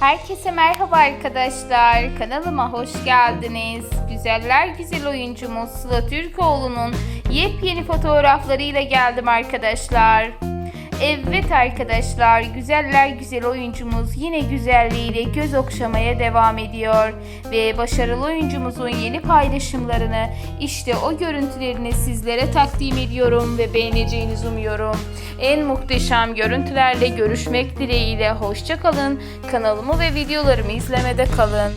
Herkese merhaba arkadaşlar. Kanalıma hoş geldiniz. Güzeller güzel oyuncumuz Sıla Türkoğlu'nun yepyeni fotoğraflarıyla geldim arkadaşlar. Evet arkadaşlar, güzeller güzel oyuncumuz yine güzelliğiyle göz okşamaya devam ediyor. Ve başarılı oyuncumuzun yeni paylaşımlarını, işte o görüntülerini sizlere takdim ediyorum ve beğeneceğinizi umuyorum. En muhteşem görüntülerle görüşmek dileğiyle hoşça kalın. Kanalımı ve videolarımı izlemede kalın.